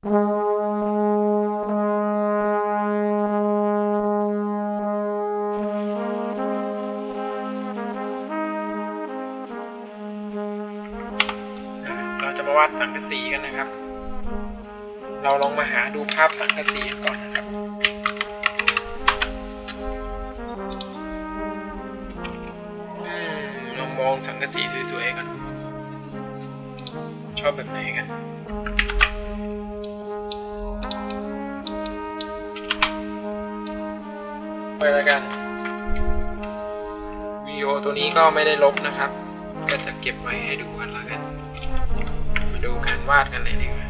เราจะมาวาดสังกะสีกันนะครับ เราลองมาหาดูภาพสังกะสีก่อนนะครับ ลองมองสังกะสีสวยๆกัน ชอบแบบไหนกัน ไปแล้วกันวิดีโอตัวนี้ก็ไม่ได้ลบนะครับ ก็จะเก็บไว้ให้ดูกันแล้วกัน มาดูการวาดกันเลยดีกว่า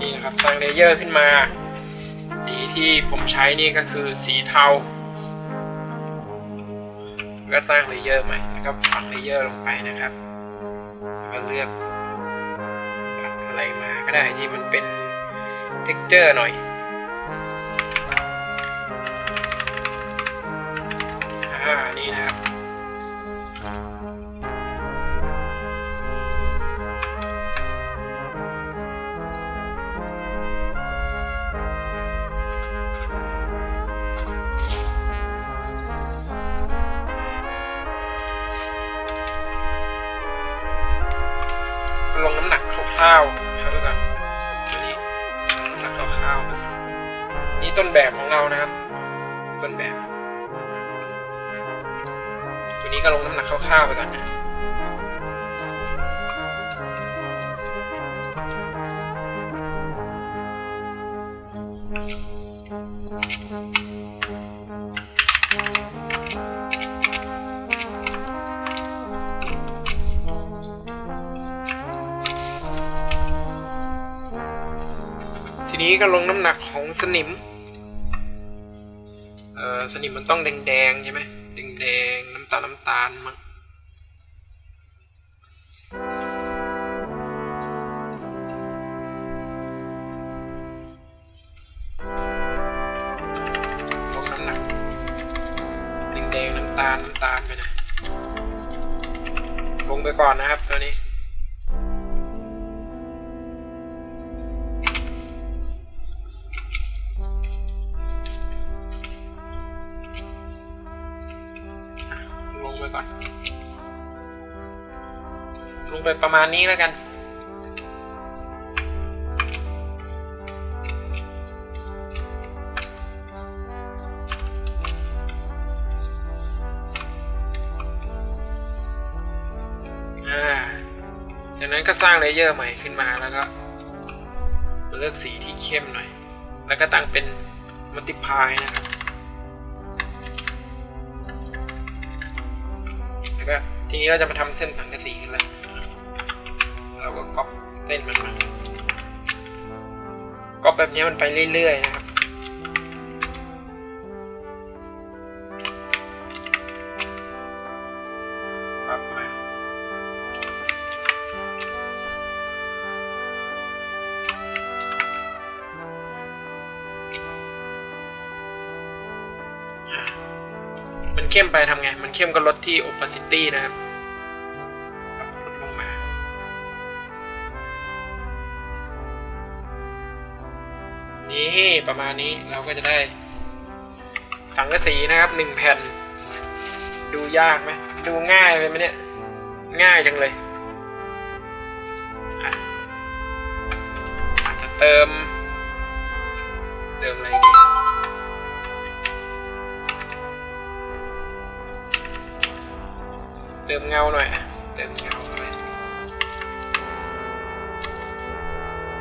นี่นะครับสร้างเลเยอร์ขึ้นมา สีที่ผมใช้นี่ก็คือสีเทาก็สร้างเลเยอร์ใหม่แล้วก็ฝังเลเยอร์ลงไปนะครับแล้วก็เลือกผัดอะไรมาก็ได้ที่มันเป็นเท็กเจอร์หน่อย อ่า นี่นะครับ ลงน้ำหนักคร่าวๆ แบบของเรานะครับ ต้นแบบ ตัวนี้ก็ลงน้ำหนักคร่าวๆไปก่อนนะทีนี้ก็ลงน้ำหนักของสนิม นิมมันต้องแดงๆใช่ไหมแดงๆน้ำตาลน้ำตาลมัน ไปก่อน ลงไปประมาณนี้แล้วกัน จากนั้นก็สร้างเลเยอร์ใหม่ขึ้นมาแล้วก็มาเลือกสีที่เข้มหน่อย แล้วก็ตั้งเป็นมัลติพายนะครับ ทีนี้เราจะมาทำเส้นสังกะสีกันเลยเราก็ก๊อปเส้นมันมาก๊อปแบบนี้มันไปเรื่อยๆนะครับ มันเข้มไปทำไง มันเข้มก็ลดที่ opacity นะครับลดลงมา นี่ประมาณนี้เราก็จะได้ สังกะสีนะครับหนึ่งแผ่น ดูยากไหมดูง่ายไปไหมเนี่ย ง่ายจังเลยอาจจะเติม เติมอะไรดี ติมเงาหน่อย เติมเงาเข้าไป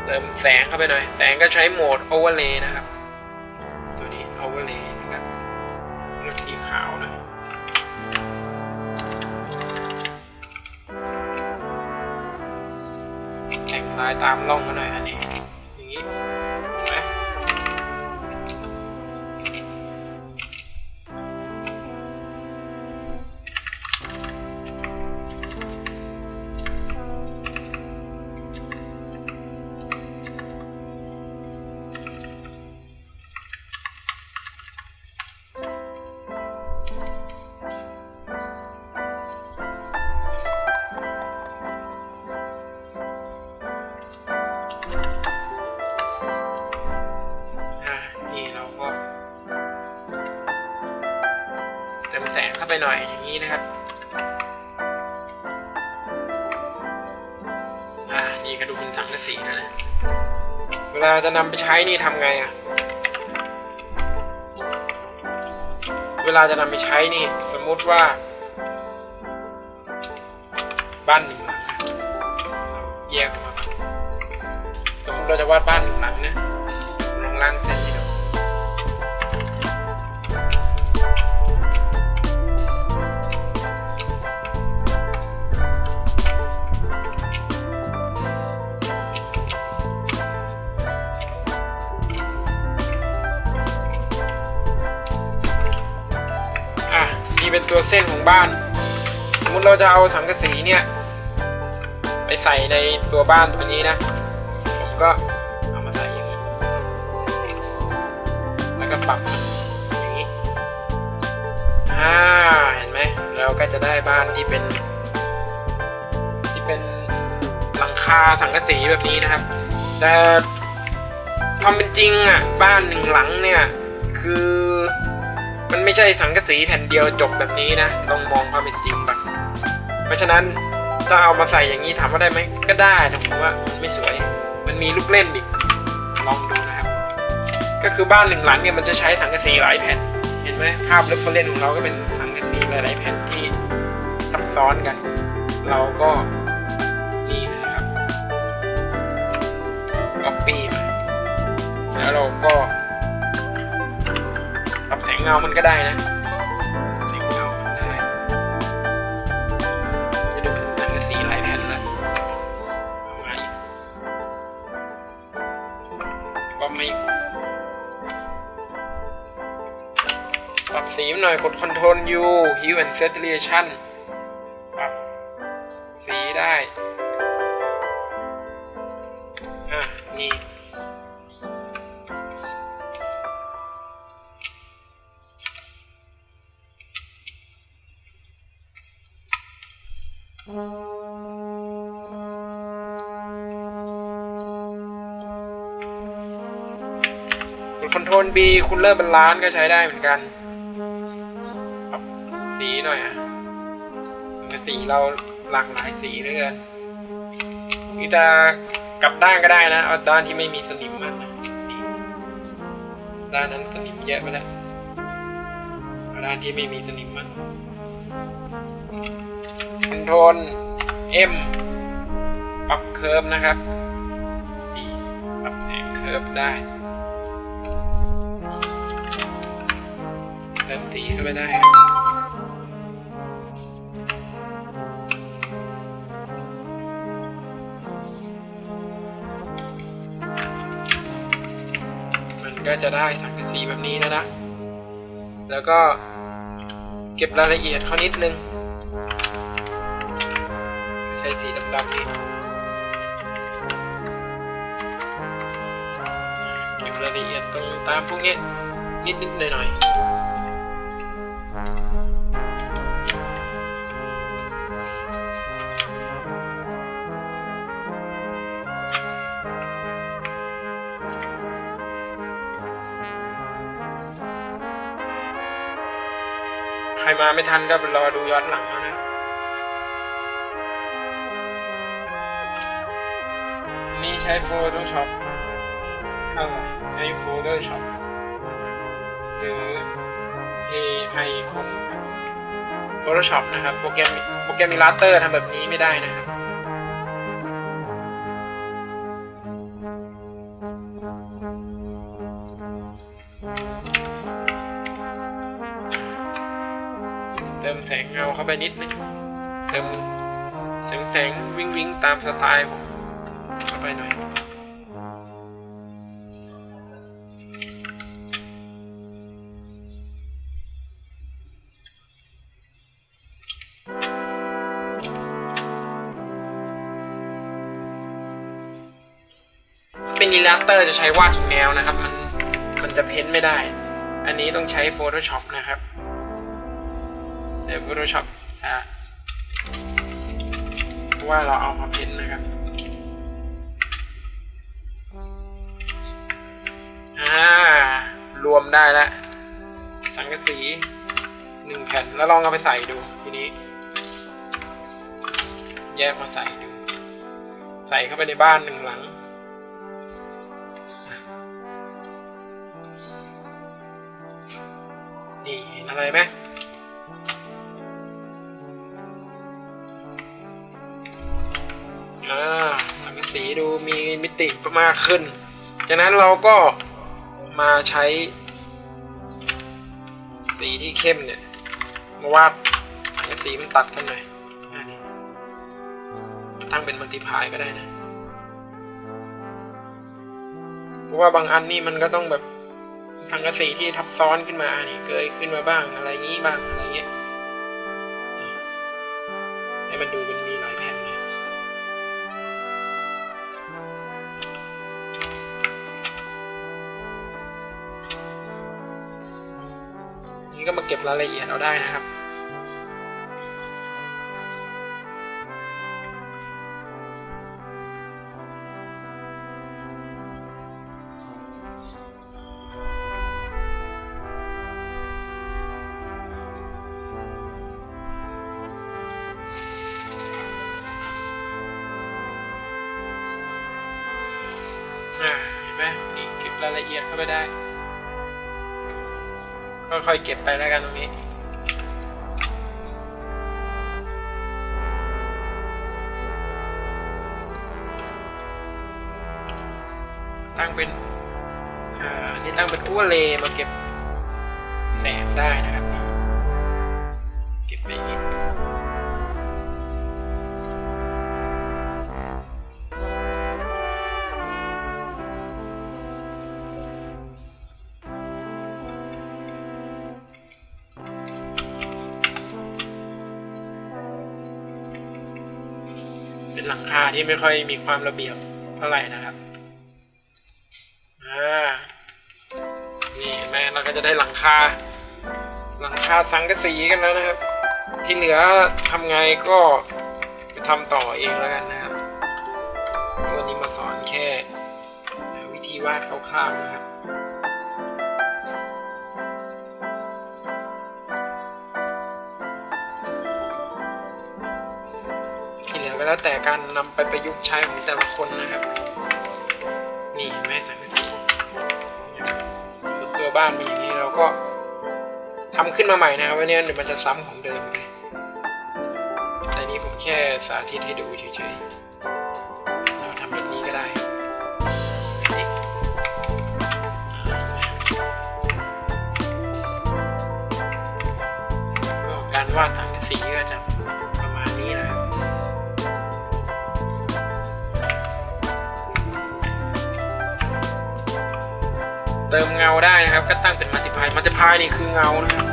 เติมแสงเข้าไปหน่อย แสงก็ใช้โหมด overlay นะครับ ตัวนี้ overlay นะครับเลือกสีขาวหน่อยแต่งลายตามร่องมาหน่อยอันนี้ อ่านี่ก็ดูเป็นสังกะสีแล้วนะเวลาจะนำไปใช้นี่ทำไงอะเวลาจะนำไปใช้นี่ สมมุติว่า บ้านหนึ่งหลังแยกออกมาสมมติเราจะวาดบ้านหนึ่งหลังนะ ตัวเส้นของบ้าน สมมติเราจะเอาสังกะสีเนี่ย ไปใส่ในตัวบ้านตัวนี้นะ ผมก็เอามาใส่อย่างนี้ แล้วก็ปรับอย่างนี้อ่าเห็นไหมเราก็จะได้บ้านที่เป็น ที่เป็นหลังคาสังกะสีแบบนี้นะครับ แต่ความเป็นจริงอะบ้านหนึ่งหลังเนี่ยคือ มันไม่ใช่สังกะสีแผ่นเดียวจบแบบนี้นะ ต้องมองความเป็นจริงก่อนเพราะฉะนั้นถ้าเอามาใส่อย่างนี้ถามว่าได้ไหมก็ได้แต่ผมว่ามันไม่สวย มันมีลูกเล่นอีกลองดูนะครับ ก็คือบ้านหนึ่งหลังเนี่ยมันจะใช้สังกะสีหลายแผ่น เห็นไหมภาพเรฟเฟรนของเราก็เป็นสังกะสีหลายๆแผ่นที่ซับซ้อนกัน เราก็นี่นะครับก็ปีมาแล้วเราก็ งเงามันก็ได้นะสีเงามันได้จะดูเป็นสังกะสีหลายแผ่นแล้วเอมาอีกก็ไม่ปรับสีหน่อยกด Ctrl U Hue and Saturation ป ดคอนโทรล B คุณเลอร์บาลานก็ใช้ได้เหมือนกันปรับสีหน่อยอะสีเราหลากหลายสีเหลือเกินนี่จะกลับด้านก็ได้นะ เอาด้านที่ไม่มีสนิมมันนะด้านนั้นสนิมเยอะไปแล้วเอาด้านที่ไม่มีสนิมมันคอนโทรล M ปรับเคิร์ฟนะครับปรับแสงเคิร์ฟได้ เติมสีเข้าไปได้ครับมันก็จะได้สังกะสีแบบนี้นะนะ แล้วก็เก็บรายละเอียดเขานิดนึงใช้สีดำๆนี่เก็บรายละเอียดตรงตามพวกนี้นิดๆหน่อยๆ ใครมาไม่ทันก็ไปรอดูย้อนหลังแล้วนะ นี่ใช้ Photoshop อะไรใช้ Photoshop หรือ AI คน Photoshop นะครับ โปรแกรมโปรแกรม Illustrator ทำแบบนี้ไม่ได้นะครับ เข้าไปนิดนึงเติมแสงแสงวิ่งวิ่งตามสไตล์ผมเข้าไปหน่อยเป็นอิลลัสเตอร์จะใช้วาดอีกแนวนะครับ มันมันจะเพ้นไม่ได้ อันนี้ต้องใช้ Photoshop นะครับ ใช้ Photoshop อะเพราะว่าเราเอามาเพ้นนะครับอ่ารวมได้แล้ว สังกะสีหนึ่งแผ่นแล้วลองเอาไปใส่ดูทีนี้ แยกมาใส่ดู ใส่เข้าไปในบ้านหนึ่งหลัง อ่าสังกะสีดูมีมิติมากขึ้น จากนั้นเราก็มาใช้ สีที่เข้มเนี่ยมาวาดสังกะสีมันตัดกันหน่อยอ่านี่ตั้งเป็นมัลติพายก็ได้นะเพราะว่าบางอันนี่มันก็ต้องแบบสังกะสีที่ทับซ้อนขึ้นมาอันนี้เกยขึ้นมาบ้างอะไรงี้บ้างอะไรเงี้ยให้มันดูมันมี บรายละเอียดเอาได้นะครับ เห็นไหมนี่เก็บรายละเอียดเข้าไปได้ ค่อยๆเก็บไปแล้วกันตรงนี้ตั้งเป็น อ่านนี่ตั้งเป็นอู้เลมาเก็บแสงได้นะ หลังคาที่ไม่ค่อยมีความระเบียบเท่าไหร่นะครับอ่านี่เห็นไหมเราก็จะได้หลังคา หลังคาสังกะสีกันแล้วนะครับ ที่เหลือทำไงก็ไปทำต่อเองแล้วกันนะครับวันนี้มาสอนแค่วิธีวาดคร่าวๆนะครับ แล้วแต่การนำไปประยุกต์ใช้ของแต่ละคนนะครับ นี่เห็นไหมสังกะสีสมมติตัวบ้านมีอย่างนี้เราก็ทำขึ้นมาใหม่นะครับวันนี้เดี๋ยวมันจะซ้ำของเดิมเลยแต่นี้ผมแค่สาธิตให้ดูเฉยๆเราทำแบบนี้ก็ได้การวาดสังกะสีก็จะ เติมเงาได้นะครับ ก็ตั้งเป็นมัลติพายมัลติพายนี่คือเงานะครับ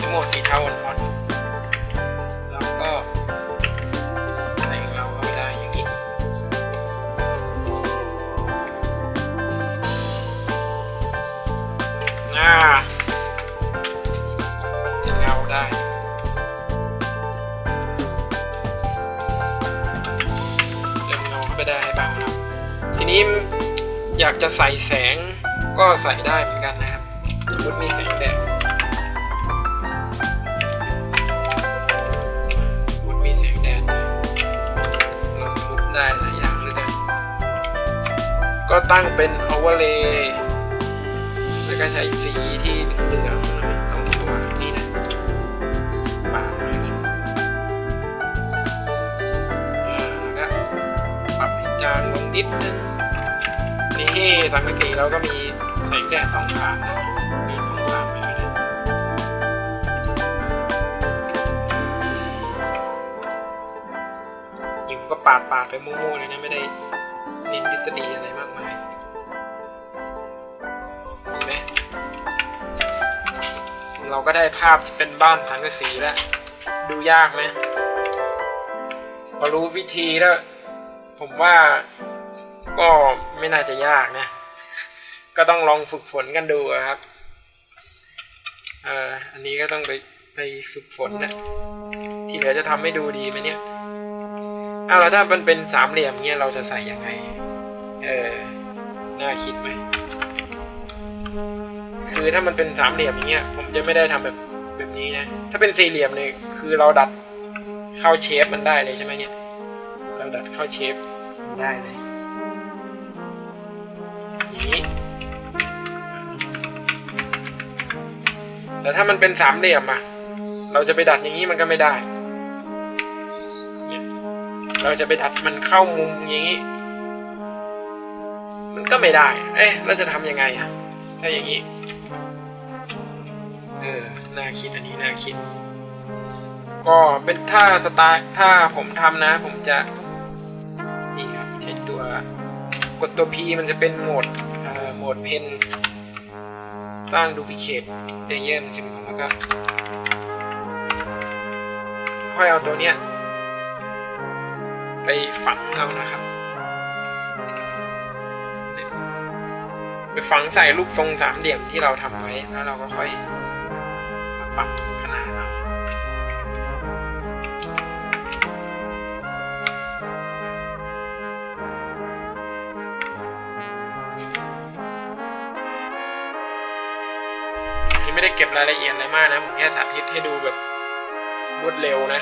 ทั้งหมดสีเทาอ่อนๆแล้วก็ใส่เงาเข้าไปได้อย่างนี้อ่าจะเงาได้เติมเงาเข้าไปได้บ้างครับ ทีนี้อยากจะใส่แสง ก็ใส่ได้เหมือนกันนะครับสมมติมีแสงแดดสมมติมีแสงแดดเราสมมติได้หลายอย่างเลยกันก็ตั้งเป็น overlay แล้วก็ใช้สีที่เหลืองๆหน่อยต้องสว่างนี่นะปาดมาอย่างนี้อ่าแล้วก็ปรับให้จางลงนิดนึงนี่สังกะสีเราก็มี แสงแดดสองทานะมีสองทางไปเลยยิมก็ปาดปาดไปมั่วๆเลยนะไม่ได้เน้นทฤษฎีอะไรมากมายเห็นไหมเราก็ได้ภาพที่เป็นบ้านสังกะสีแล้ว ดูยากไหมพอรู้วิธีแล้ว ผมว่าก็ไม่น่าจะยากนะ ก็ต้องลองฝึกฝนกันดูครับเอ่ออันนี้ก็ต้องไปไปฝึกฝนนะที่เหลือจะทำให้ดูดีไหมเนี่ยอ้าวแล้วถ้ามันเป็นสามเหลี่ยมเงี้ยเราจะใส่ยังไง เออน่าคิดไหมคือถ้ามันเป็นสามเหลี่ยมเงี้ยผมจะไม่ได้ทำแบบแบบนี้นะถ้าเป็นสี่เหลี่ยมเนี่ยคือเราดัดเข้าเชฟมันได้เลยใช่ไหมเนี่ยเราดัดเข้าเชฟได้เลยอย่างนี้ แต่ถ้ามันเป็นสามเหลี่ยมอะเราจะไปดัดอย่างนี้มันก็ไม่ได้ เราจะไปดัดมันเข้ามุมอย่างนี้ มันก็ไม่ได้ เอ๊ะ เราจะทำยังไงอะถ้าอย่างนี้ เออ น่าคิดอันนี้น่าคิด ก็เป็นถ้าสไตล์ถ้าผมทำนะ ผมจะ นี่ครับ ใช้ตัว กดตัว P มันจะเป็นโหมด เอ่อ โหมดเพน สร้างดูพิเคทเลเยอร์มันขึ้นมาแล้วก็ ค่อยเอาตัวเนี้ย ไปฝังเอานะครับ ไปฝังใส่รูปทรงสามเหลี่ยมที่เราทำไว้ แล้วเราก็ค่อยปรับ ก็บรายละเอียดอะไรมากนะ ผมแค่สาธิตให้ดูแบบรวดเร็วนะ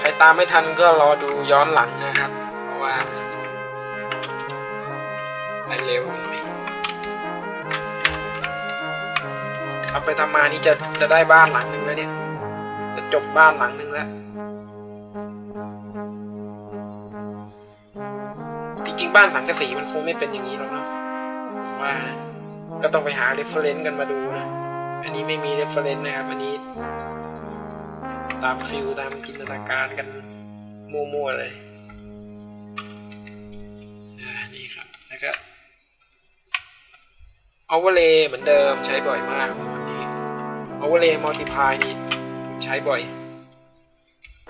ใครตามไม่ทันก็รอดูย้อนหลังนะครับ เพราะว่าไปเร็วหน่อยทำไปทำมานี่จะจะได้บ้านหลังหนึ่งแล้วเนี่ย จะจบบ้านหลังหนึ่งแล้วจริงๆบ้านสังกะสีมันคงไม่เป็นอย่างนี้หรอกเนาะ มว่าก็ต้องไปหาเรฟเฟรนซ์กันมาดูนะ อันนี้ไม่มีเรฟเฟรนซ์นะครับ อันนี้ ตามฟิลตามจินตนาการกันมั่วๆเลยอ่านี่ครับแล้วก็ overlay เหมือนเดิมใช้บ่อยมากวันนี้ overlay multiply นี่ผมใช้บ่อย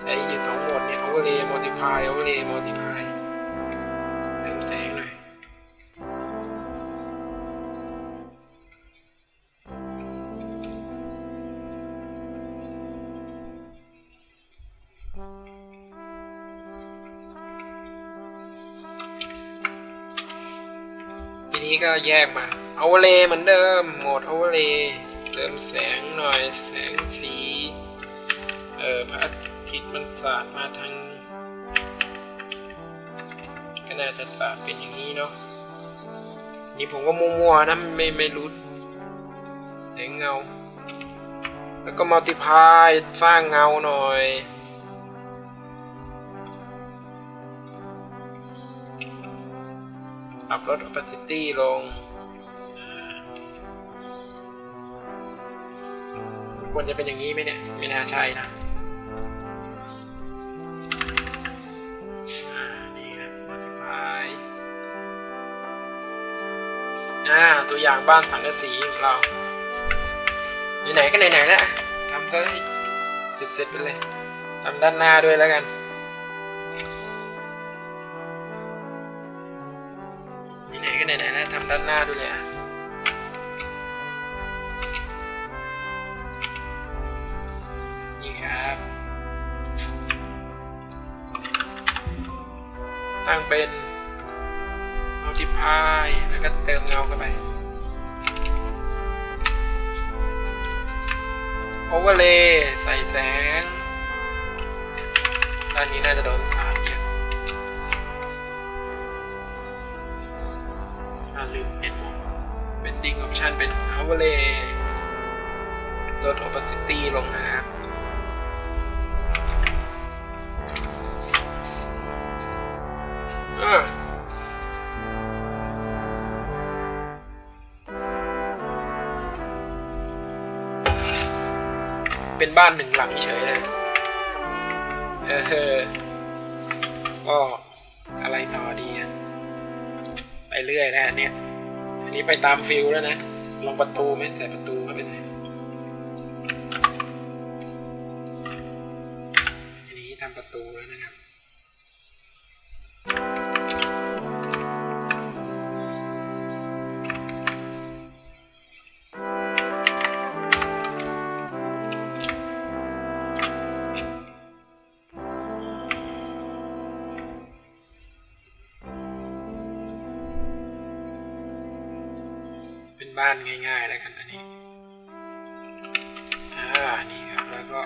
ใช้อยู่สองโหมดเนี่ย overlay multiply overlay multiply นี้ก็แยกมา overlay เหมือนเดิมโหมด overlay เติมแสงหน่อยแสงสี เออพระอาทิตย์มันสาดมาทางก็น่าจะสาดเป็นอย่างนี้เนาะนี่ผมก็มัวๆนะไม่ไม่รู้แสงเงา แล้วก็ multiply สร้างเงาหน่อย ปรับลด opacity ลงควรจะเป็นอย่างนี้ไหมเนี่ย ไม่น่าใช่นะอ่านี่นะ multiply อ่าตัวอย่างบ้านสังกะสีของเราไหนๆก็ไหนๆแล้วทำซะให้เสร็จๆไปเลยทำด้านหน้าด้วยแล้วกัน ไหนๆก็ไหนๆแล้วทำด้านหน้าด้วยเลยอะนี่ครับ ตั้งเป็น multiply แล้วก็เติมเงาเข้าไป overlay ใส่แสงด้านนี้น่าจะโดนสาด bending option เป็น overlay ลด opacity ลงนะครับอ่าเป็นบ้านหนึ่งหลังเฉยเลยเออก็อะไรต่อดี ไปเรื่อยแล้วเนี่ย อันนี้ไปตามฟิลแล้วนะ ลองประตูไหมแต่ประตู บ้านง่ายๆแล้วกันอันนี้อ่านี่ครับแล้วก็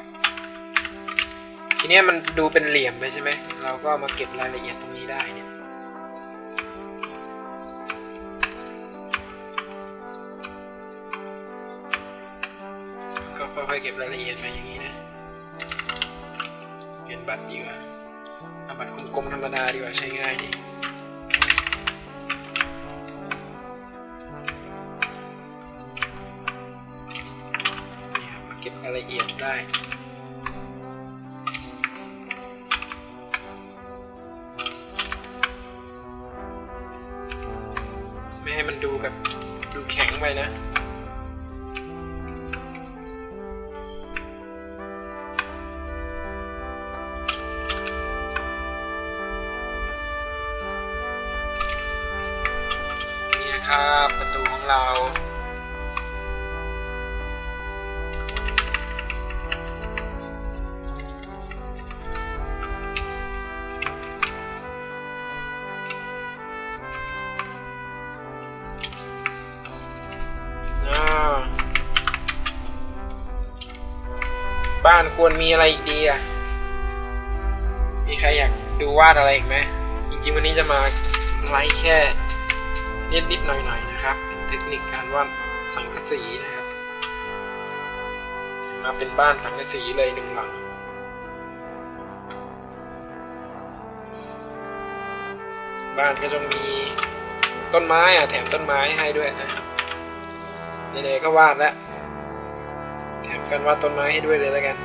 ทีนี้มันดูเป็นเหลี่ยมไปใช่ไหมเราก็มาเก็บรายละเอียดตรงนี้ได้เนี่ยก็ค่อยๆเก็บรายละเอียดมาอย่างนี้นะเปลี่ยนบัตรดีกว่าเอาบัตรกลมๆธรรมดาดีกว่าใช้ง่ายดี เอียดได้ไม่ให้มันดูแบบดูแข็งไปนะ นี่นะครับประตูของเรา จริงวันนี้จะมาไลฟ์แค่นิดๆหน่อยๆนะครับ เทคนิคการวาดสังกะสีนะครับ มาเป็นบ้านสังกะสีเลยหนึ่งหลังบ้านก็จะมีต้นไม้อะแถมต้นไม้ให้ด้วยนะครับไหนๆก็วาดแล้วแถมกันวาดต้นไม้ให้ด้วยเลยแล้วกัน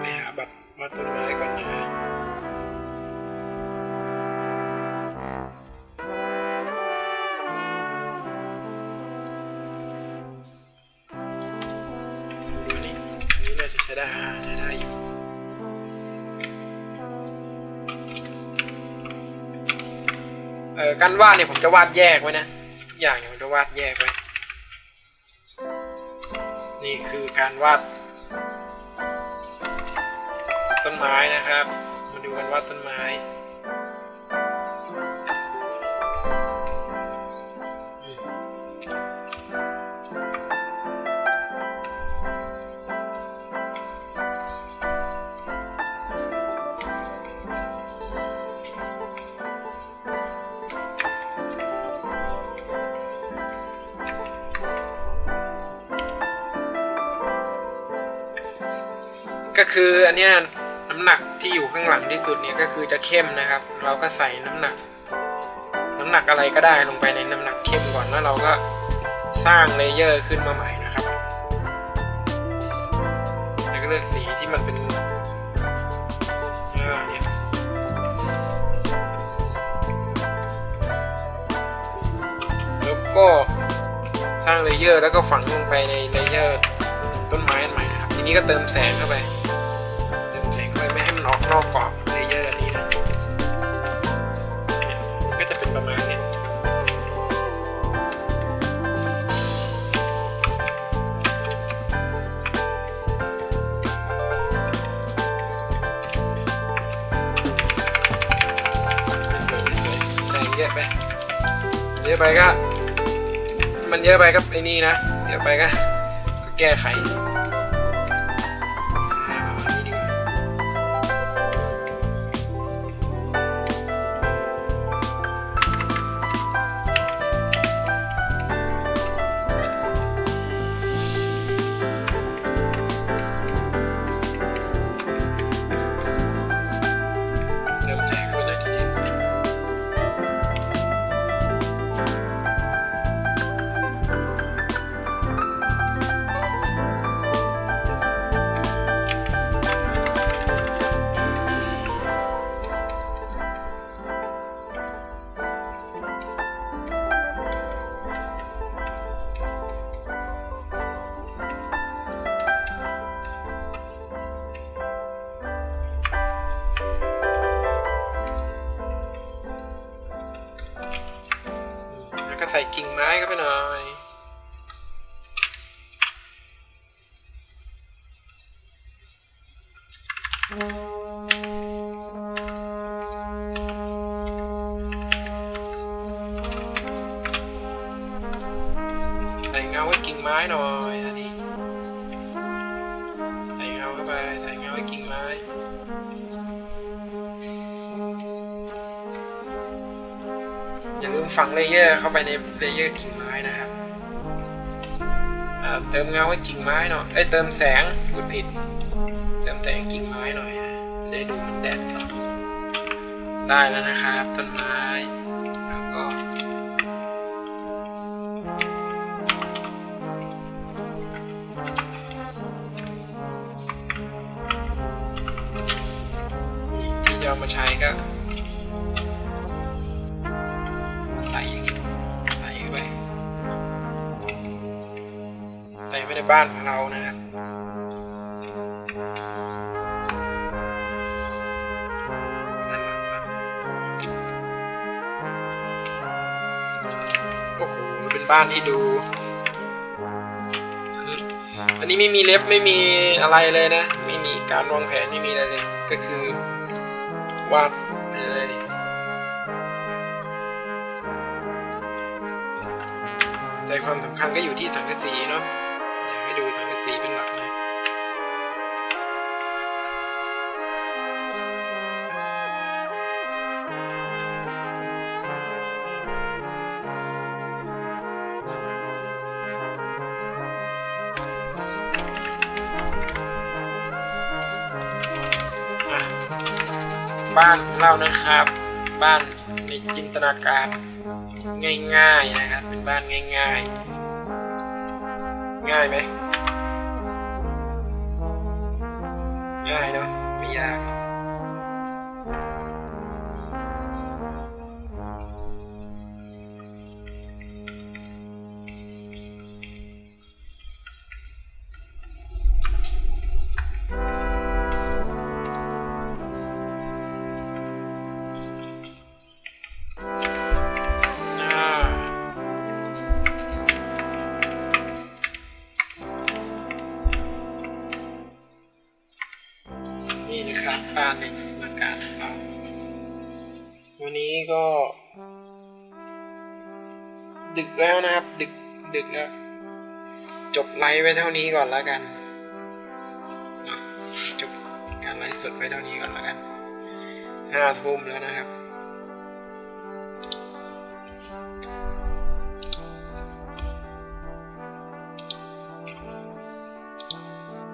ไปหาบัตรวาดต้นไม้ การวาดเนี่ยผมจะวาดแยกไว้นะ อย่างเนี่ยผมจะวาดแยกไว้ นี่คือการวาด ต้นไม้นะครับ มาดูกันวาดต้น ก็คืออันเนี้ยน้ำหนักที่อยู่ข้างหลังที่สุดเนี่ยก็คือจะเข้มนะครับ เราก็ใส่น้ำหนัก น้ำหนักอะไรก็ได้ลงไปในน้ำหนักเข้มก่อนแล้วเราก็สร้างเลเยอร์ขึ้นมาใหม่นะครับแล้วก็เลือกสีที่มันเป็นเนี่ยแล้วก็สร้างเลเยอร์แล้วก็ฝังลงไปในเลเยอร์ต้นไม้ใหม่นะครับ ทีนี้ก็เติมแสงเข้าไป ไปก็ มันเยอะไปก็ไอ้นี่นะเยอะไปก็ ก็แก้ไข อย่าลืมฝังเลเยอร์เข้าไปในเลเยอร์กิ่งไม้นะครับเติมเงาให้กิ่งไม้หน่อยเอ้ยเติมแสงพูดผิด เติมแสงกิ่งไม้หน่อยได้ดูมันแดดได้แล้วนะครับต้นไม้แล้วก็ที่จะเอามาใช้ก็ บ้านของเรานะครับนั่นแหละครับโอ้โหเป็นบ้านที่ดูอันนี้ไม่มีเล็บไม่มีอะไรเลยนะ ไม่มีการวางแผนไม่มีอะไรเลย ก็คือวาดไปเลยใจความสำคัญก็อยู่ที่สังกะสีเนาะ สีเป็นหลักนะอะบ้านของเรานะครับ บ้านในจินตนาการง่ายๆนะครับ เป็นบ้านง่าย ๆ ง่ายไหม ง่ายเนาะไม่ยาก ฟ์ไว้เท่านี้ก่อนแล้วกันจบการไลฟ์สดไว้เท่านี้ก่อนแล้วกันห้าทุ่มแล้วนะครับ